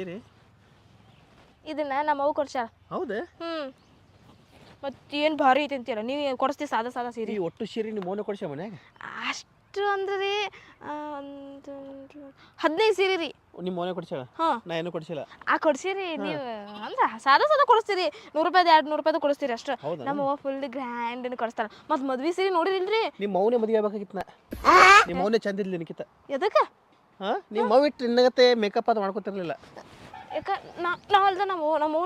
ಸೀರೆ ಇದನ್ನ ನಮ್ಮ ಅವ್ವ ಕೊಡ್ಸ್ಯಾಳ. ಹೌದ? ಹ್ಮ್. ಮತ್ತು ಏನು ಭಾರಿ ಐತಿ ಅಂತೀರ ನೀವು ಕೊಡಿಸ್ತೀವಿ ಸಾದಾ ಸಾದಾ ಸೀರೆ? ಈ ಒಟ್ಟು ಸೀರೆ ನಿಮ್ಮ ಮೌನ ಕೊಡ್ಸ ಮನ್ಯಾಗ? ಅಷ್ಟು ಅಂದ್ರೆ ರೀ ಆ, ಒಂದು ಹದಿನೈದು ಸೀರೆ ರೀ. ನಿಮ್ಮ ಮೌನ ಕೊಡ್ಸಾಳ ಹಾಂ. ನಾ ಏನು ಕೊಡ್ಸಿಲ್ಲ. ಆ ಕೊಡ್ಸಿರಿ ನೀವು ಅಂದ್ರೆ ಸಾದಾ ಸಾದಾ ಕೊಡಿಸ್ತೀರಿ. ನೂರು ರೂಪಾಯಿ ಎರಡು ನೂರು ರೂಪಾಯ್ದು ಕೊಡಿಸ್ತೀರಿ ಅಷ್ಟು. ಹೌದಾ? ನಮ್ಮ ಅವ್ವ ಫುಲ್ ಗ್ರ್ಯಾಂಡ್ ಕೊಡಿಸ್ತಾರ ಮತ್ತು ಮದ್ವೆ ಸೀರೆ ನೋಡಿರಿಲ್ರಿ? ನಿಮ್ಮ ಮೌನೆ ಮದುವೆ ಆಗ್ಬೇಕಾಗಿತ್ತು ನಾ. ನಿಮ್ಮ ಮೌನೆ ಚಂದ ಇದ್ಲಿ ನಿಕ್ಕಿತ ಎದಕ್ಕೆ? ಹಾಂ? ನಿಮ್ಮ ಮೌ ಇಟ್ಟು ನಿನ್ನಗತ್ತೆ ಮೇಕಪ್ ಅದು ಮಾಡ್ಕೊತಿರ್ಲಿಲ್ಲ. ಯಾಕ ನಾ ನಾ ಅಲ್ದ ನಮ್ಮ ನಮ್ಮ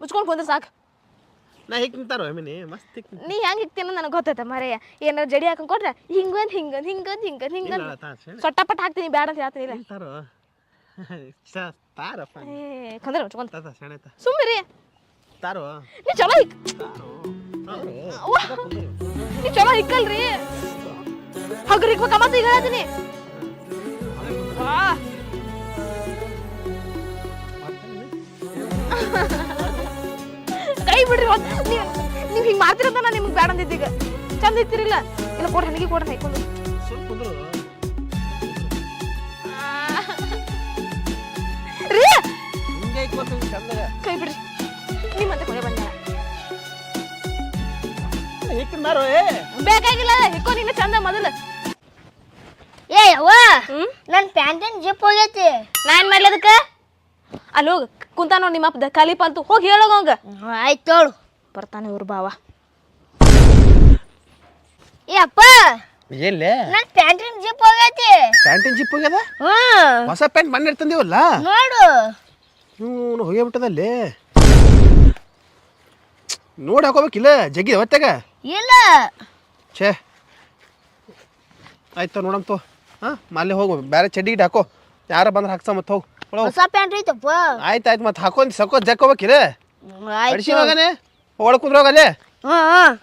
ಮುಚ್ಕೊಂಡು ಕುಂದ್ರೆ ಸಾಕು. ನಾ ಹೇಗೆ ತಿಂತಾರೋ ಮೀನಿ ಮಸ್ತ್ ನೀ ಹೆಂಗೆ ಇಕ್ತೀನ ನನಗೆ ಗೊತ್ತೈತೆ ಮರೆಯ. ಏನಾರು ಜಡಿ ಹಾಕೊಂಡ್ ಕೊಟ್ರೆ ಹಿಂಗೊಂದು ಹಿಂಗೊಂದು ಹಿಂಗೊಂದು ಹಿಂಗೊಂದು ಹಿಂಗೊಂದು ಸೊಟ್ಟಪಟ್ಟ ಹಾಕ್ತೀನಿ ಬ್ಯಾಡ ಅಂತ ಹೇಳ್ತೀನಿ ಇಲ್ಲ. ನಿಂತಾರೋ? ತಾರಪ್ಪ ಏ ಕೊಂದ್ರೆ ಮುಚ್ಕೊಂತ ತಾತ ಸೆಣೆತ ಸುಮ್ಮನೆ ತಾರೋ? ನೀ ಚಲೋ ಹಿಕ್ ನೀ ಚಲೋ ಹಿಕ್ಕಲ್ರಿ. ಹಗ್ರ ಹಿಕ್ಬೇಕ ಮತ್ತೆ ಈಗ ಹೇಳ್ತೀನಿ. ಕೈ ಬಿಡ್ರಿ ನೀವ್ ಹಿಂಗ್ ಮಾಡ್ತಿರಂತ ನಾ ನಿಮ್ಗೆ ಬೇಡ ಅಂದಿದ್ದೀಗ ಚಂದ ಇತ್ತಿರಿಲ್ಲ ಇಲ್ಲ? ಕೊಡ್ರಿ ನನಗೆ ಕೊಡ್ರಿ ಹಾಕೊಂಡು ಚಂದ ಮೊದಲು. ಏ ಅವ್ವ ಹ್ಮ್? ನನ್ನ ಪ್ಯಾಂಟಿನ ಜಿಪ್ ಹೋಗೈತಿ. ನಾ ಏನ್ ಮಾಡ್ಲಿ ಅದಕ್ಕೆ? ಅಲ್ಲಿ ಹೋಗ ಕುಂತ ನೋಡಿ ನಿಮ್ಮ ಅಪ್ಪ ಖಾಲಿ ಪಾಲ್ತು. ಹೋಗಿ ಹೇಳೋಗ ಅವಂಗ. ಆಯ್ತು ತೋಳು. ಬರ್ತಾನೆ ಇವ್ರ ಬಾವ. ಏ ಅಪ್ಪ ಎಲ್ಲಿ? ನನ್ನ ಪ್ಯಾಂಟಿನ ಜಿಪ್ ಹೋಗೈತಿ. ಪ್ಯಾಂಟಿನ ಜಿಪ್ ಹೋಗ್ಯದ? ಹ್ಮ್. ಹೊಸ ಪ್ಯಾಂಟ್ ಮಣ್ಣೆ ತಂದಿವಲ್ಲ? ನೋಡು. ಹ್ಞೂ ಹೋಗ್ಬಿಟ್ಟದಲ್ಲಿ ನೋಡಿ ಹಾಕೋಬೇಕಿಲ್ಲ? ಜಗ್ಗಿ ಹೊತ್ತಾಗ ಇಲ್ಲ. ಛೇ. ಆಯ್ತು ನೋಡಮ್ ತೋ. ಹಾಂ ಮಾಲೆ ಹೋಗು. ಬೇರೆ ಚಡ್ಡಿ ಗಿಡ್ಡಿ ಹಾಕೋ. ಯಾರ ಬಂದ್ರೆ ಹಾಕ್ಸ ಮತ್ತೆ ಹೋಗು. ಒಳಗೆ ಹೊಸ ಪ್ಯಾಂಟ್ ಐತಪ್ಪ. ಆಯ್ತು ಆಯ್ತು ಮತ್ತೆ ಹಾಕೊಂಡ್ ಸಕೋ ಜಕ್ಕೋಬೇಕಿಲ್ಲ ಆಯ್ತು. ಅಡಿಸಿ ಮಗನೇ ಒಳಗೆ ಕುಂದ್ರೋಗಲ್ಲೇ ಹ್ಮ್ ಹ್ಮ್.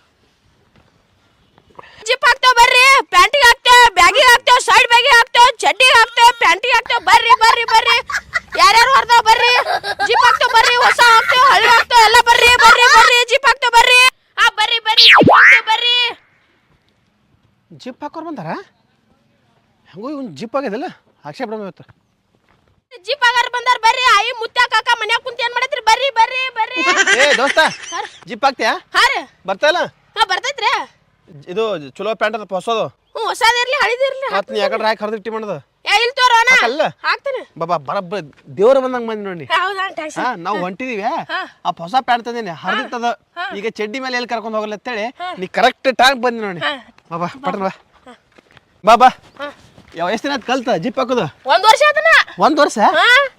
ಜಿಪ್ ಹಾಕ್ತೇವ್ ಬರ್ರಿ. ಪ್ಯಾಂಟಿಗೆ ಹಾಕ್ತೇವ್ ಬ್ಯಾಗಿಗೆ ಹಾಕ್ತೇವ್ ಸೈಡ್ ಬ್ಯಾಗಿಗೆ ಹಾಕ್ತೇವ್ ಚಡ್ಡಿಗೆ ಹಾಕ್ತೇವ್ ಪ್ಯಾಂಟಿಗೆ ಹಾಕ್ತೇವ್ ಬರ್ರಿ ಬರ್ರಿ ಬರ್ರಿ. ಯಾರ್ಯಾರು ಹೊರ್ತಾವ್ ಬರ್ರಿ. ಜಿಪ್ ಹಾಕ್ತೇವ್ ಬರ್ರಿ. ಹೊಸ ಹಾಕ್ತೇವ್ ಹಳಿ ಹಾಕ್ತೇವ್ ಎಲ್ಲ ಬರ್ರಿ ಬರ್ರಿ ಬರ್ರಿ. ಜಿಪ್ ಹಾಕ್ತೇವ್ ಬರ್ರಿ. ಆ ಬರ್ರಿ ಬರ್ರಿ ಜಿಪ್ ಹಾಕ್ತೇವ್ ಬರ್ರಿ. ಜಿಪ್ ಹಾಕೋರು ಬಂದಾರ? ಹೆಂಗೋ ಇವ್ನು ಜಿಪ್ ಆಗ್ಯದಲ್ಲ? ಅಕ್ಷಯ ಬಿಡೋಣ ಇವತ್ತು. ಜಿಪ್ ಆಗಾರ ಬಂದಾರ ಬರ್ರಿ. ಆಯಿ ಮುತ್ಯ ಕಾಕ ಮನ್ಯಾಗ ಕುಂತ ಏನ್ ಮಾಡತ್ರಿ ಬರ್ರಿ ಬರ್ರಿ ಬರ್ರಿ. ಏ ದೋಸ್ತ ಜಿಪ್ ಆಗ್ತೀಯಾ ಹಾ ರೀ. ಬರ್ತಾ ಇಲ್ಲ? ಹಾ ಬರ್ತೈತ್ರಿ. ಇದು ಚಲೋ ಪ್ಯಾಂಟ್ ಅದ ಹೊಸದು. ಹ್ಞೂ ಹೊಸದಿರ್ಲಿ ಹಳಿದಿರ್ಲಿ ಮತ್ತೆ ನೀ ಯಾಕಂದ್ರೆ ಹಾಕಿ ಹರಿದಿಟ್ಟಿ ಮಾಡೋದು? ಏ ಇಲ್ಲಿ ತೋರೋಣ ಅಲ್ಲ ಹಾಕ್ತೀನಿ. ಬಾಬಾ ಬರಬ್ಬ ದೇವ್ರ ಬಂದಂಗೆ ಬಂದಿ ನೋಡಿ. ಹೌದಾ ಟ್ಯಾಕ್ಸಿ ಹಾ ನಾವು ಹೊಂಟಿದೀವಿ. ಆ ಹೊಸ ಪ್ಯಾಂಟ್ ತಂದೇನೆ ಹರಿದಿತ್ತದ ಈಗ ಚಡ್ಡಿ ಮೇಲೆ ಎಲ್ಲಿ ಕರ್ಕೊಂಡು ಹೋಗಲ್ಲ ಅಂತೇಳಿ ನೀ ಕರೆಕ್ಟ್ ಟೈಮ್ ಬಂದಿ ನೋಡಿ. ಬಾಬಾ ಪಟನ್ ಬಾ. ಬಾ ಬಾ ಯಾವ ಎಷ್ಟು ದಿನ ಆಯ್ತು ಕಲ್ತ? ಜಿಪ್ ಹಾಕೋದು? ಒಂದ್ ವರ್ಷ ಆತನ ಒಂದು ವರ್ಷ?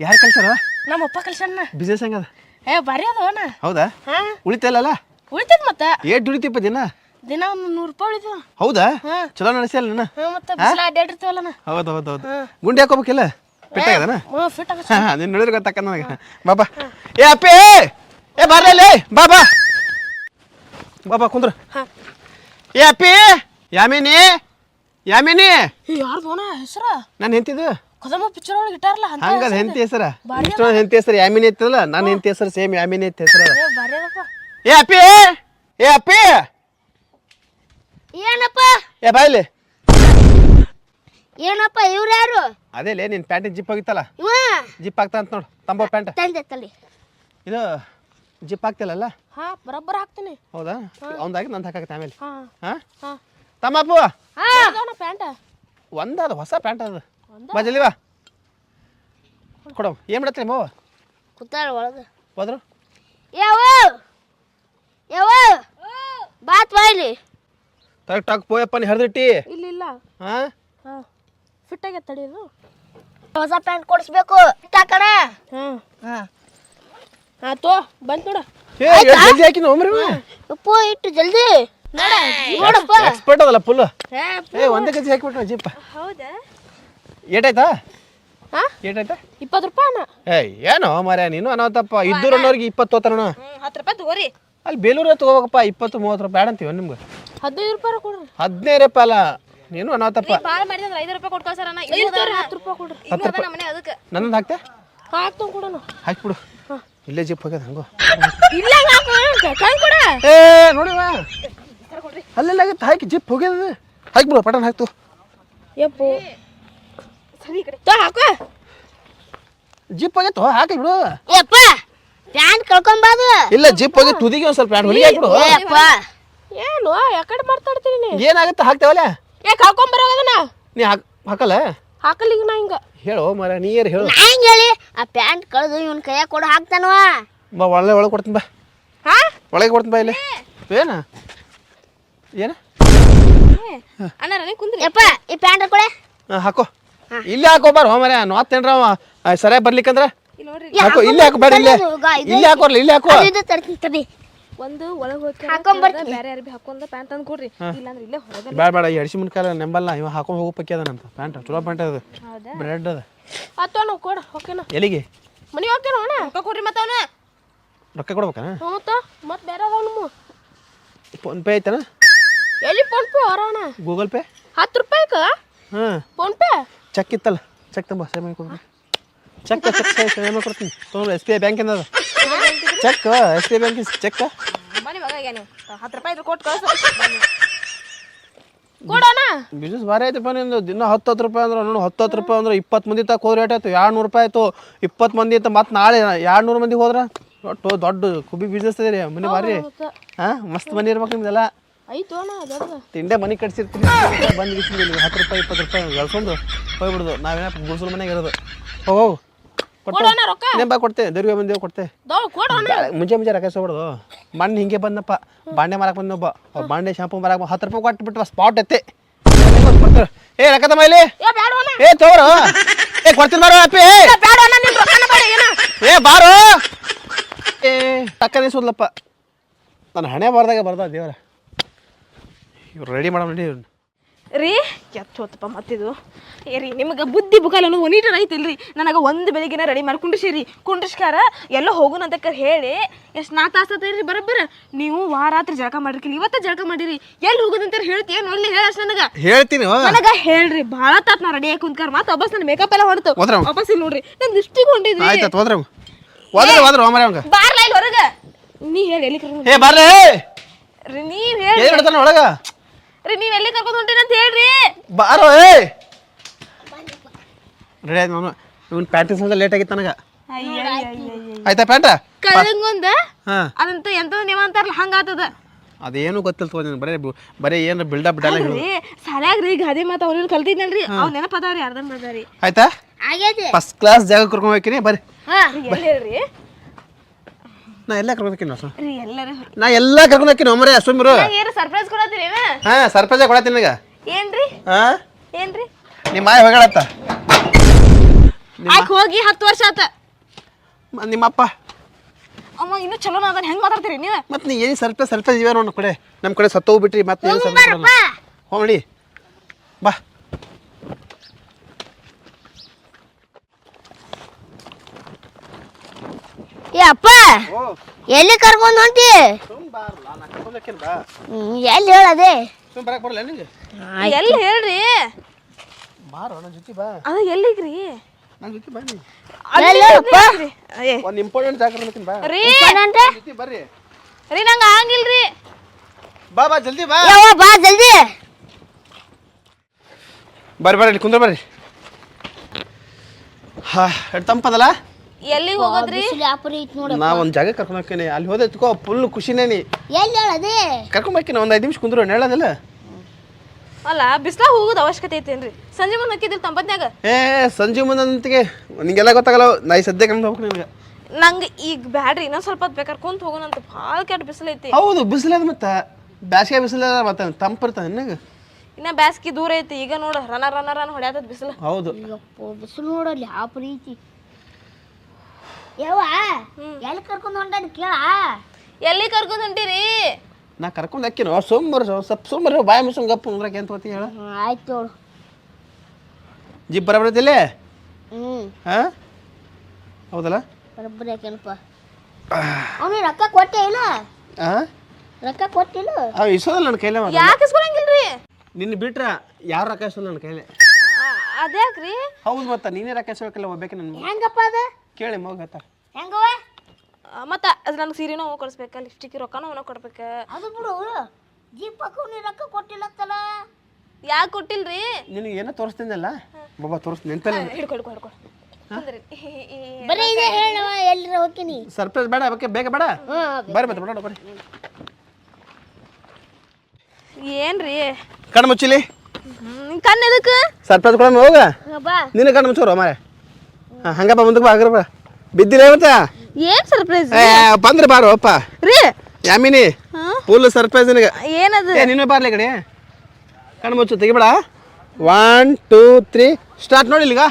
ಯಾರು ಕಲ್ಸಾರ ನಮ್ಮ ಅಪ್ಪ ಕಲ್ಸಣ್ಣ ಬಿಸ್ನೆಸ್ ಹೆಂಗದ ಏ ಬರೀ ಅಣ್ಣ. ಹೌದಾ? ಹಾ. ಉಳಿತಲ್ಲ ಉಳಿತದ ಮತ್ತ? ಏಟ್ ದುಡಿತೀಪ ದಿನ? ದಿನ ಒಂದು ನೂರು ರೂಪಾಯಿ ಉಳಿತದ ಹೌದಾ? ಚಲೋ ನಡೆಸಿಯಲ್ಲ ನೀನು? ಹಾ ಮತ್ತೆ ಬಿಸಿಲ ಅಡ್ಡಾಡಿರ್ತೀವಲ್ಲ ನಾ ಹೌದು ಹೌದು ಹೌದು. ಗುಂಡಿ ಹಾಕೋಬೇಕಿಲ್ಲ? ಪೆಟ್ಟಾಗದನ ಹ್ಞೂ ಫಿಟ್ ಆಗ ಹಾ ನೀನು ನೋಡಿದ್ರೆ ಗೊತ್ತಾಕ ನನಗೆ. ಬಾಬಾ ಏ ಅಪ್ಪಿ ಏ ಬರ್ರಲ್ಲಿ ಬಾ ಬಾ. ಬಾ ಬಾ ಕುಂದ್ರ. ಏ ಅಪ್ಪಿ ಯಾಮಿನಿ? ಯಾಮಿನಿ? ಹೆಸರ? ನಾನು ಹೆಂತಿದ್ದು ಕದಮ ಪಿಕ್ಚರ್ ಒಳಗೆ ಇಟ್ಟಾರಲ್ಲ ಅಂತ ಹಂಗದ ಹೆಂತಿ ಹೆಸರ? ಇಷ್ಟೊಂದು ಹೆಂತಿ ಹೆಸರು ಯಾಮಿನಿ ಇತ್ತಲ್ಲ ನನ್ನ ಹೆಂತಿ ಹೆಸರು ಸೇಮ್ ಯಾಮಿನಿ ಇತ್ತು ಹೆಸರು. ಏ ಬಾರಿ ಅದಪ್ಪ ಏ ಅಪ್ಪಿ! ಏ ಅಪ್ಪಿ! ಏನಪ್ಪ? ಏ ಬಾಯ್ಲಿ ಏನಪ್ಪ ಇವ್ರು ಯಾರು? ಅದೇಲೇ ನಿನ್ ಪ್ಯಾಂಟ್ ಜಿಪ್ ಹೋಗಿತ್ತಲ್ಲ? ಜಿಪ್ ಆಗ್ತಾ ಅಂತ ನೋಡು ತಂಬೋ ಪ್ಯಾಂಟ್. ತಂದೆ ತಲ್ಲಿ ಇದು ಜಿಪ್ ಆಗ್ತಿಲ್ಲಲ್ಲ? ಹಾ ಬರಬ್ಬರ ಹಾಕ್ತೀನಿ. ಹೌದಾ? ಅವ್ನ್ದಾಗಿ ನಂದು ಹಾಕಾಗತ್ತೆ ಆಮೇಲೆ. ಹಾ. ಹಾ? ಹಾ. ತಮ್ಮಪ್ಪು! ಯಾವ್ದವನ ಪ್ಯಾಂಟ? ಒಂದದು ಹೊಸ ಪ್ಯಾಂಟ್ ಅದು. ಬಾ ಜಲ್ದಿ ಬಾ. ಕೊಡು ಏನು ಮಾಡತ್ರಿ ಮಾವ? ಕೂತಾಳ ಒಳಗ. ಹೋದ್ರು? ಯಾವ ಯಾವ ಬಾತ್ ಬಾಯ್ಲಿ ಟಕ್ ಟಕ್ ಪೋಯಪ್ಪ ನೀ ಹರಿದಿಟ್ಟಿ. ಇಲ್ಲ ಇಲ್ಲ. ಹಾ. ಹಾ ಫಿಟ್ ತಡಿಯೋದು ಹೊಸ ಪ್ಯಾಂಟ್ ಕೊಡಿಸ್ಬೇಕು. ಕಣ ಹ್ಞೂ ಹಾ. ಹಾಂ. ತೋ ಬಂತ್ ನೋಡ ಏ ಎಷ್ಟ್ ಜಲ್ದಿ ಹಾಕಿ ನೋಮ್ರಿ ಉಪ್ಪು ಇಟ್ಟು ಜಲ್ದಿ. ನೋಡ ನೋಡಪ್ಪ ಎಕ್ಸ್ಪರ್ಟ್ ಅದಲ್ಲ ಫುಲ್ ಏ ಒಂದೇ ಕೆಜಿ ಹಾಕಿಬಿಟ್ಟು ಜೀಪ ಹೌದಾ ಏಟಾಯ್ತಾ ಹಾ ಏಟಾಯ್ತಾ ಇಪ್ಪತ್ತು ರೂಪಾಯಿನ ಏ ಏನು ಮಾರ್ಯ ನೀನು ಅನ್ನೋತಪ್ಪ ಇದ್ದೂರು ಅನ್ನೋರಿಗೆ ಇಪ್ಪತ್ತು ತೋತಾರಣ ಹತ್ತು ರೂಪಾಯಿ ತಗೋರಿ ಅಲ್ಲಿ ಬೇಲೂರೇ ತಗೋಬೇಕಪ್ಪ ಇಪ್ಪತ್ತು ಮೂವತ್ತು ರೂಪಾಯಿ ಬೇಡ ಅಂತೀವ ನಿಮ್ಗೆ ಹದಿನೈದು ರೂಪಾಯಿ ಕೊಡ್ರಿ ಹದಿನೈದು ರೂಪಾಯಿ ಅಲ್ಲ ನೀನು ಅನಾವತ್ತಪ್ಪ ಭಾಳ ಮಾಡಿದ್ರೆ ಐದು ರೂಪಾಯಿ ಕೊಟ್ಟು ಕಳ್ಸಾರ ಹತ್ತು ರೂಪಾಯಿ ಕೊಡ್ರಿ ಹತ್ತು ರೂಪಾಯಿ ಮನೆ ಅದಕ್ಕೆ ನನ್ನದು ಹಾಕ್ತೆ ಹಾಕ್ತು ಕೊಡೋಣ ಹಾಕ್ಬಿಡು ಇಲ್ಲೇ ಜಿಪ್ ಹೋಗ್ಯದ ಹಂಗೋ ಇಲ್ಲ ಏ ನೋಡಿವಾ ಅಲ್ಲೆಲ್ಲ ಆಗತ್ತೆ. ಹಾಕಿ ಜಿಪ್ ಹೋಗ್ಯದ. ಹಾಕ್ಬಿಡು ಪಟನ್ ಹಾಕ್ತು. ಯಪ್ಪು ಸರಿ ಈ ಕಡೆ. ತೋ ಹಾಕೋ. ಜಿಪ್ ಹೋಗಿತ್ತು ಹಾಕಿ ಬಿಡು. ಯಪ್ಪ ಪ್ಯಾಂಟ್ ಕಳ್ಕೊಂಬಾದು. ಇಲ್ಲ ಜಿಪ್ ಹೋಗಿ ತುದಿಗೆ ಒಂದ್ ಸ್ವಲ್ಪ ಪ್ಯಾಂಟ್ ಹೊಲಿಗೆ ಹಾಕ್ಬಿಡು ಯಪ್ಪ ಏನು ಯಾಕಡೆ ಮಾತಾಡ್ತೀನಿ ನೀ ಏನಾಗುತ್ತೆ? ಹಾಕ್ತೇವಲ್ಲ ಏ ಹಾಕೊಂಬರೋದನ್ನ ನೀ ಹಾಕ್ ಹಾಕಲ್ಲ? ಹಾಕಲಿಗ ನಾ ಹಿಂಗ. ಹೇಳು ಮರ ನೀ ಏರ್ ಹೇಳು? ನಾ ಹೆಂಗ್ ಹೇಳಿ ಆ ಪ್ಯಾಂಟ್ ಕಳೆದು ಇವನ್ ಕೈಯಾಗ ಕೊಡು ಹಾಕ್ತಾನವ ಬಾ ಒಳ್ಳೆ ಒಳಗೆ ಕೊಡ್ತೀನಿ ಬಾ. ಹಾ? ಒಳಗೆ ಕೊಡ್ತೀನಿ ಬಾ ಇಲ್ಲಿ. ಏನ? ಏನ? ಅಣ್ಣ ನನಗೆ ಕುಂದ್ರಿ. ಯಪ್ಪ ಈ ಪ್ಯಾಂಟ್ ಕೊಡೆ ಹಾ, ಹಾಕೋ. ಇಲ್ಲಿ ಹಾಕೋ ಬಾರ ಹೋ ಮರ ನೋತ್ತೇನ್ರ ಅವ ಸರಿಯಾಗಿ ಬರ್ಲಿಕ್ಕಂದ್ರ. ಇಲ್ಲಿ ನೋಡ್ರಿ ಹಾಕೋ ಇಲ್ಲಿ ಹಾಕೋ ಬೇಡ ಇಲ್ಲಿ. ಇಲ್ಲಿ ಹಾಕೋರ್ಲಿ ಇಲ್ಲಿ ಹಾಕೋ. ಇದು ತರ್ತೀನಿ ತಡಿ. ಒಂದು ಒಳಗೆ ಹೋಗಿ ಹಾಕೊಂಬರ್ತೀನಿ. ಬೇರೆ ಅರ್ಬಿ ಹಾಕೊಂಡ ಪ್ಯಾಂಟ್ ತಂದು ಕೊಡ್ರಿ. ಇಲ್ಲಾಂದ್ರೆ ಇಲ್ಲೇ ಹೊರಗೆ ಬೇಡ ಬೇಡ ಈ ಅಡಿಸಿ ಮುನ್ಕಾಲ ನೆಂಬಲ್ಲ ಇವ ಹಾಕೊಂಡು ಹೋಗೋ ಪಕ್ಕಿ ಅದಾನಂತ ಪ್ಯಾಂಟ್ ಚಲೋ ಪ್ಯಾಂಟ್ ಅದು. ಹೌದಾ? ಬ್ರೆಡ್ ಅದ. ಆತೋ ನಾವು ಕೊಡ ಓಕೆನಾ? ಎಲ್ಲಿಗೆ? ಮನಿ ಹೋಗ್ತೇನ ಅಣ್ಣ? ರೊಕ್ಕ ಕೊಡ್ರಿ ಮತ್ತೆ ಅವನ. ರೊಕ್ಕ ಕೊಡ್ಬೇಕಾ ಮತ್ತ ಮತ್ತೆ ಬೇರೆ ಅದಾವ ನಮ್ಮ. ಫೋನ್ ಪೇ ಐತನ? ಎಲ್ಲಿ ಫೋನ್ ಪೇ ಹೊರೋಣ ಗೂಗಲ್ ಪೇ ಹತ್ತು ರೂಪಾಯಿಕ ಹಾಂ. ಫೋನ್ ಪೇ ಚೆಕ್ ಇತ್ತಲ್ಲ. ಚೆಕ್ ತಂಬ ಸೇಮ್ ಕೊಡ್ತೀನಿ ಚೆಕ್ ಚೆಕ್ ಸೇಮ್ ಕೊಡ್ತೀನಿ. ತೊಗೊಂಡು ಎಸ್ ಬಿ ಐ ಬ್ಯಾಂಕಿಂದ ಅದು. ಚೆಕ್ ಎಸ್ ಬಿ ಐ ಬ್ಯಾಂಕಿನ ಚೆಕ್ ಬನ್ನಿ ಮಗ ಈಗ ನೀವು. ಹತ್ತು ರೂಪಾಯಿ ಇದ್ರೆ ಕೊಟ್ಟು ಕಳಿಸು. ಕೊಡೋಣ? ಬಿಸ್ನೆಸ್ ಭಾರಿ ಐತಪ್ಪ ನಿಂದು ದಿನ ಹತ್ತು ಹತ್ತು ರೂಪಾಯಿ ಅಂದ್ರೆ ನೋಡು ಹತ್ತು ಹತ್ತು ರೂಪಾಯಿ ಅಂದ್ರೆ ಇಪ್ಪತ್ತು ಮಂದಿ ತಕ ಹೋದ್ರೆ ರೇಟ್ ಆಯ್ತು. ಎರಡು ನೂರು ರೂಪಾಯಿ ಆಯ್ತು. ಇಪ್ಪತ್ತು ಮಂದಿ ಅಂತ ಮತ್ತೆ ನಾಳೆ ಎರಡು ನೂರು ಮಂದಿ ಹೋದ್ರೆ? ಒಟ್ಟು ದೊಡ್ಡ ಕುಬಿ ಬಿಸ್ನೆಸ್ ಇದೆ ರೀ ಮನೆ ಭಾರಿ. ಹಾಂ ಮಸ್ತ್ ಮನೆ ಇರ್ಬೇಕು ನಿಮ್ದೆಲ್ಲ. ಐತು ಅಣ್ಣ ದೊಡ್ಡ ತಿಂಡೆ ಮನೆ ಕಟ್ಸಿರ್ತೀನಿ. ಬಂದು ಇಲ್ಲಿ. ಹತ್ತು ರೂಪಾಯಿ ಇಪ್ಪತ್ತು ರೂಪಾಯಿ ಗಳಿಸ್ಕೊಂಡು ಹೋಗ್ಬಿಡುದು. ನಾವೇನ ಗುಡ್ಸಲ್ ಮನೆಗೆ ಇರೋದು. ಓ ಕೊಡೋಣ ರೊಕ್ಕ. ಬಾ ಕೊಡ್ತೆ? ದೇವ್ರಿಗೆ ಬಂದೇವು ಕೊಡ್ತೆ. ದೋ ಕೊಡೋಣ ಮುಂಚೆ ಮುಂಚೆ ರೊಕ್ಕ ಹೋಗ್ಬಿಡುದು ಮಣ್ಣು ಹಿಂಗೆ ಬಂದಪ್ಪ. ಬಾಂಡೆ ಮಾರಕ್ಕೆ ಬಂದೊಬ್ಬ ಅವ್ ಬಾಂಡೆ ಶಾಂಪು ಮಾರಕ್ಕೆ ಹತ್ತು ರೂಪಾಯಿ ಕೊಟ್ಟು ಬಿಟ್ಟು ಸ್ಪಾಟ್ ಎತ್ತೆ. ಏ ರೊಕ್ಕ ತಮ್ಮ ಇಲ್ಲಿ ಏ ತೋರು ಏ ಕೊಡ್ತೀನಿ ಬಾರೋ ಅಪ್ಪಿ. ಏ. ಬಾರೋ. ಏ ತಕ್ಕನೇ ಸುದ್ಲಪ್ಪ ನಾನು ಹಣೆ ಬಾರ್ದಾಗ ಬರ್ದ ದೇವ್ರ. ಇವ್ರು ರೆಡಿ ಮಾಡಿ ರೀ ಕೆತ್ತ ಹೋತಪ್ಪ ಮತ್ತಿದು. ಏ ರೀ ನಿಮಗೆ ಬುದ್ಧಿ ಬುಕಾಲ ಅನ್ನೋದು ಒಂದೀಟರ್ ಐತಿಲ್ರಿ. ನನಗೆ ಒಂದು ಬೆಳಿಗ್ಗೆನ ರೆಡಿ ಮಾಡಿ ಕುಂಡ್ರಿಸಿರಿ. ಕುಂಡ್ರಿಸ್ಕಾರ ಎಲ್ಲ ಹೋಗೋಣ ಅಂತ ಹೇಳಿ ಎಷ್ಟು ನಾ ತಾಸು ರೀ ಬರೋಬ್ಬರ. ನೀವು ವಾರಾತ್ರಿ ಜಳಕ ಮಾಡಿರ್ಕಿಲ್ಲ ಇವತ್ತ ಜಳಕ ಮಾಡಿರಿ. ಎಲ್ಲಿ ಹೋಗೋದಂತ ಹೇಳ್ತಿ ಏನು ಒಳ್ಳೆ ಹೇಳ ನನಗೆ? ಹೇಳ್ತೀನಿ ನನಗೆ ಹೇಳ್ರಿ ಭಾಳ ತಾತ್ ನಾ ರೆಡಿ ಆಗಿ ಕುಂತ್ಕಾರ. ಮತ್ತೆ ವಾಪಸ್ ನನ್ನ ಮೇಕಪ್ ಎಲ್ಲ ಹೊರತು. ವಾಪಸ್ ಇಲ್ಲಿ ನೋಡ್ರಿ ನಾನು ದೃಷ್ಟಿಗೆ ಹೊಂಟಿದ್ರಿ ಆಯ್ತು ಹೋದ್ರೆ ಹೋದ್ರೆ ಹೋದ್ರೆ ಹೋಮರೆ ಅವಂಗ ಬಾರ್ಲ ಇಲ್ಲಿ ಹೊರಗ? ನೀ ಹೇಳಿ ಎಲ್ಲಿ ಕರ್ಕೊಂಡು ಏ ಹೇಳಿ. ಒಳಗ? ರೀ ನೀವ್ ಎಲ್ಲಿ ಕರ್ಕೊಂಡ್ ಹೊಂಟೀನಿ ಅಂತ ಹೇಳ್ರಿ. ಬಾರೋ ಏ ರೆಡಿ ಆಯ್ತು ಇವ್ನ ಲೇಟ್ ಆಗಿತ್ತು ನನಗೆ. ಆಯ್ತಾ ಪ್ಯಾಂಟ? ಕಳ್ಳಂಗೊಂದ ಹಾ. ಅದಂತ ಎಂತ ನೀವ ಅಂತಾರಲ್ಲ ಹಂಗಾತದ ಅದೇನು ಗೊತ್ತಿಲ್ಲ ತಗೋ ನೀನು ಬರೀ ಬು- ಬರೀ ಏನು ಬಿಲ್ಡಪ್ ಡೈಲಾಗ್ ಹೇಳು. ರೀ ಸಾಲ್ಯಾಗ ರೀ ಗಾದೆ ಮಾತು ಅವ್ರಲ್ಲಿ ಕಲ್ತಿದ್ನಲ್ರಿ. ಅವ್ ನೆನಪದಾವ್ರಿ ಅರ್ಧ ಬರ್ದಾರಿ ಆಯ್ತಾ? ಆಗೈತಿ ಫಸ್ಟ್ ಕ್ಲಾಸ್ ಜಾಗ ಕರ್ಕೊಂಡು ಹೋಗ್ತೀನಿ ಬರ್ರಿ ಹಾ ಎಲ್ಲಿ ಹೇಳ್ರಿ ನಾ ಎಲ್ಲ ಕರ್ಕೊಂಡು ಹೋಗ್ತೀನಿ ಹೊಸ ರೀ ಎಲ್ಲರೂ ನಾ ಎಲ್ಲ ಕರ್ಕೊಂಡು ಹೋಗ್ತೀನಿ ಒಮ್ಮರೆ ಸುಮ್ಮಿರು. ಏನು ಸರ್ಪ್ರೈಸ್ ಕೊಡತ್ತೀರಿ ಹಾ ಸರ್ಪ್ರೈಸ್ ಕೊಡತ್ತೀನಿ ನಿನಗೆ. ಏನ್ರಿ? ಹಾ? ಏನ್ರಿ? ನಿಮ್ಮ ಮಾಯ ಹೋಗಳತ್ತ ಆಕ್ ಹೋಗಿ ಹತ್ತು ವರ್ಷ ಆತ. ನಿಮ್ಮಪ್ಪ. ಅಮ್ಮ ಇನ್ನೂ ಚಲೋ ಅದನ್ನ ಹೆಂಗ್ ಮಾತಾಡ್ತೀರಿ ನೀವು? ಮತ್ತೆ ನೀ ಏನು ಸರ್ಪ್ರೈಸ್ ಸರ್ಪ್ರೈಸ್ ಇವೆ ನೋಡು ಕಡೆ. ನಮ್ಮ ಕಡೆ ಸತ್ತೋಗ್ಬಿಟ್ರಿ ಮತ್ತೆ ಏನು ಸರ್ಪ್ರೈಸ್ ಹೋಗಿ ಬಾ. ಏ ಅಪ್ಪ! ಎಲ್ಲಿ ಕರ್ಕೊಂಡ್ ಹೊಂಟಿ? ಸುಮ್ ಬಾರಲ್ಲ ನಾ ಕರ್ಕೊಂಡು ಹೋಗ್ತೀನಿ ಬಾ. ಹ್ಮ್, ಎಲ್ಲಿ ಹೇಳದೆ? ಸುಮ್ ಬರಕ್ಕೆ ಬರಲ್ಲ ನಿಂಗೆ ಎಲ್ಲಿ ಹೇಳ್ರಿ? ಬಾರೋ ನನ್ನ ಜೊತೆ ಬಾ. ಅದ ಎಲ್ಲಿಗ್ರಿ? ನನ್ನ ಜೊತೆ ಬಾ ನೀ. ಎಲ್ಲಿ ಹೇಳಪ್ಪ ಏ. ಒಂದು ಇಂಪಾರ್ಟೆಂಟ್ ಜಾಗ ಬಾ. ರೀ. ಜೊತೆ ಬರ್ರಿ. ರೀ ನಂಗೆ ಆಗಂಗಿಲ್ರಿ ಬಾ ಬಾ ಜಲ್ದಿ ಬಾ. ಯಾವ ಬಾ ಜಲ್ದಿ. ಬರ್ರಿ ಬರ್ರಿ ಇಲ್ಲಿ ಕುಂದ್ರ ಬರ್ರಿ. ಹಾ ತಂಪದಲ್ಲ? ಎಲ್ಲಿಗೆ ಹೋಗೋದ್ರಿ? ಬಿಸಿಲು ಐತ್ ನಾ ಒಂದು ಜಾಗ ಕರ್ಕೊಂಡು ಹೋಗ್ತೀನಿ. ಅಲ್ಲಿ ಹೋದ ಎತ್ಕೋ ಫುಲ್ ಖುಷಿನೇ ನೀ. ಎಲ್ಲಿ ಹೇಳದೆ? ಕರ್ಕೊಂಡು ಹೋಗ್ತೀನಿ ಒಂದು ಐದು ನಿಮಿಷ ಕುಂದ್ರು ಹೇಳೋದಿಲ್ಲ? ಅಲ್ಲ ಬಿಸ್ಲಾಗ ಹೋಗೋದು ಅವಶ್ಯಕತೆ ಐತೇನ್ರಿ? ಸಂಜೆ ಮುಂದೆ ಹಾಕಿದ್ರಿ ತಂಪತ್ನ್ಯಾಗ ಏ ಸಂಜೆ ಮುಂದಂತಿಗೆ ನಿಂಗೆಲ್ಲ ಗೊತ್ತಾಗಲ್ಲ ನಾ ಈ ಸದ್ಯಕ್ಕೆ ಕರ್ಕೊಂಡು ಹೋಗ್ತೀನಿ ನಿಮ್ಗೆ ನಂಗೆ ಈಗ ಬ್ಯಾಡ್ರಿ ಇನ್ನೊಂದು ಸ್ವಲ್ಪ ಹೊತ್ತು ಬೇಕಾರೆ ಕುಂತ ಹೋಗೋಣ ಅಂತ ಭಾಳ ಕೆಟ್ಟ ಬಿಸಿಲೈತಿ ಹೌದು ಬಿಸಿಲದ ಮತ್ತೆ. ಬ್ಯಾಸಿಗೆ ಬಿಸಿಲದ ಮತ್ತೆ ತಂಪಿರ್ತದೆ ನಿನಗೆ? ಇನ್ನ ಬ್ಯಾಸ್ಗಿ ದೂರ ಐತಿ ಈಗ ನೋಡು ರನ ರನ ರನ್ ಹೊಡ್ಯಾತದ ಬಿಸಿಲು. ಹೌದು. ಯಪ್ಪ ಬಿಸಿಲು ನೋಡಲ್ಲಿ ಯಾವ ಐತಿ. ಯವ್ವ? ಎಲ್ಲಿ ಕರ್ಕೊಂಡು ಹೊಂಟಾನ ಕೇಳ. ಎಲ್ಲಿ ಕರ್ಕೊಂಡು ಹೊಂಟಿರಿ? ನಾ ಕರ್ಕೊಂಡು ಹಾಕಿನ ಸೋಮವಾರ ಸ್ವಲ್ಪ ಸೋಮವಾರ ಬಾಯಿ ಮುಸ್ಸಂಗ್ ಗಪ್ಪ ಉಂದ್ರಕ್ಕೆ ಅಂತ ಹೋಗ್ತೀನಿ ಹೇಳ. ಆಯ್ತು ನೋಡು. ಜಿಪ್ ಬರಬರದಿಲ್ಲ ಹ್ಮ್. ಹಾಂ? ಹೌದಲ್ಲ? ಬರಬ್ಬರಿ ಯಾಕೆನಪ್ಪ ಅವನಿಗೆ ರೊಕ್ಕ ಕೊಟ್ಟೆ ಇಲ್ಲ? ಹಾಂ ರೊಕ್ಕ ಕೊಟ್ಟಿಲ್ಲ ಅವ್ ಇಸೋದಲ್ಲ ನನ್ನ ಕೈಲೇ ಮಾತ್ರ ಯಾಕೆ ಇಸ್ಕೊಳಂಗಿಲ್ರಿ? ನಿನ್ನ ಬಿಟ್ರ ಯಾರು ರೊಕ್ಕ ಇಸೋಲ್ಲ ನನ್ನ ಕೈಲೇ? ಅದ್ಯಾಕ್ರಿ? ಹೌದು ಮತ್ತೆ ನೀನೇ ರೊಕ್ಕ ಇಸ್ಬೇಕಲ್ಲ ಒಬ್ಬೇಕೆ ನನ್ನ ಹೆಂಗಪ್ಪ ಅದ? ಕೇಳಿ ಮಗ ಹೆಂಗವ ಮತ್ತ ಅದ್ ನನಗೆ ಸೀರೆನೂ ಅವ ಕೊಡಿಸ್ಬೇಕ ಲಿಪ್ಸ್ಟಿಕ್ ರೊಕ್ಕನೂ ಅವನ ಕೊಡ್ಬೇಕ. ಅದು ಬಿಡು ದೀಪಕ್ಕೂ ನೀ ರೊಕ್ಕ ಕೊಟ್ಟಿಲ್ಲತ್ತಲ್ಲ? ಯಾಕೆ ಕೊಟ್ಟಿಲ್ರಿ? ನಿನಗೆ ಏನೋ ತೋರಿಸ್ತೀನಲ್ಲ ಬಾಬಾ ತೋರಿಸ್ ನೆನ್ಪಲ್ಲ ಹಿಡ್ಕೊ ಹಿಡ್ಕೊ ಬರೀ ಇದೆ ಹೇಳವ ಹೋಗ್ತೀನಿ. ಸರ್ಪ್ರೈಸ್ ಬೇಡ ಬೇಕೆ ಬೇಗ ಬೇಡ. ಬರ್ರಿ ಮತ್ತೆ ಬೇಡ ಬರ್ರಿ. ಏನ್ರಿ? ಕಣ್ಣು ಮುಚ್ಚಿಲಿ? ಕಣ್ಣು ಕಣ್ಣ್ ಎದಕ್ಕೆ ಸರ್ಪ್ರೈಸ್ ಕೊಡೋಣ ಹೋಗ. ಬಾ. ನಿನ್ನ ಕಣ್ಣು ಮುಚ್ಚೋರು ಮಾರೆ ಹಂಗಪ್ಪ ಮುಂದಕ್ಕೆ ಬಾ ಆಗ್ರಪ್ಪ ಬಿದ್ದಿಲ್ಲ ಮತ್ತೆ ಏನ್ ಸರ್ಪ್ರೈಸ್ ಬಂದ್ರೆ ಬಾರು ಅಪ್ಪ. ರೀ. ಯಾಮಿನಿ ಫುಲ್ ಸರ್ಪ್ರೈಸ್ ನಿನಗೆ. ಏನದು? ನೀನು ನಿನ್ನ ಬಾರ್ಲಿ ಕಡೆ. ಕಣ್ಣು ಮುಚ್ಚು ತೆಗಿಬೇಡ. ಒನ್ ಟೂ ತ್ರೀ ಸ್ಟಾರ್ಟ್ ನೋಡಿ ಇಲ್ಲಿಗ.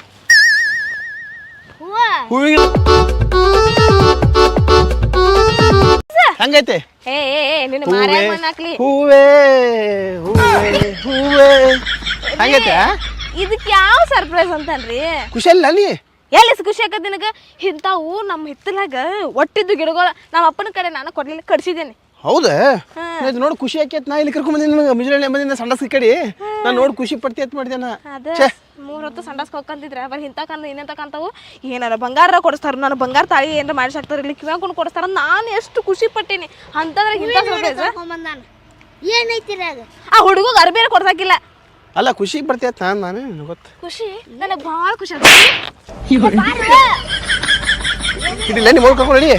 ಹೂವಿನ ಹಂಗೈತೆ? ಹೂವೇ ಹೂವೇ ಹೂವೇ ಹಂಗೈತೆ ಇದಕ್ಕೆ ಯಾವ ಸರ್ಪ್ರೈಸ್ ಅಂತನ್ರಿ? ಖುಷಿ ಅಲ್ಲ ನೀ? ಎಲ್ಲಿ ಖುಷಿ ಆಕತ್ ನಿನಗೆ? ಇಂಥವು ನಮ್ಮ ಹಿತ್ತಲಾಗ ಒಟ್ಟಿದ್ದು ಗಿಡಗಳು ನಮ್ಮ ಅಪ್ಪನ ಕಡೆ ನಾನು ಕೊಡ್ಲಿಲ್ಲ ಕಡಿಸಿದ್ದೇನೆ ಹೌದಾ? ಇದು ನೋಡಿ ಖುಷಿ ಆಕೈತೆ ನಾ ಇಲ್ಲಿ ಕರ್ಕೊಂಡ್ ಬಂದಿನಿ ನನಗೆ ಮುಂಜಾನೆ ಬಂದಿನ ಸಂಡಸ್ ಕಡಿ. ನಾನು ನೋಡಿ ಖುಷಿ ಪಡ್ತಿ ಅಂತ ಮಾಡಿದೆ ನಾ. ಅದ ಛೇ. ಮೂರ್ ಹೊತ್ತು ಸಂಡಸ್ ಕೊಕ್ಕಂತಿದ್ರ ಬರೀ ಇಂಥ ಕಂದ ಇನ್ನಂತ ಕಂತಾವು ಏನಾರ ಬಂಗಾರ ಕೊಡಿಸ್ತಾರ ನಾನು ಬಂಗಾರ ತಾಳಿ ಏನಾರ ಮಾಡಿಸಿ ಇಲ್ಲಿ ಇಲ್ಲಿ ಕಿವ್ಯಾಕೊಂಡು ಕೊಡಿಸ್ತಾರ ನಾನು ಎಷ್ಟು ಖುಷಿ ಪಟ್ಟಿನಿ. ಅಂತಂದ್ರೆ ಇಂಥ ಸರ್ಪ್ರೈಸ್ ಏನೈತಿರ ಆ? ಹುಡುಗ ಅರ್ಬೇರೆ ಕೊಡ್ಸಾಕಿಲ್ಲ. ಅಲ್ಲ ಖುಷಿ ಬರ್ತೈತೆ ನಾನು ನಾನೇ ಗೊತ್ತು. ಖುಷಿ? ನನಗೆ ಭಾಳ ಖುಷಿ ಹಿಡಿಲ್ಲ ನಿಮ್ಮ ಕರ್ಕೊಂಡು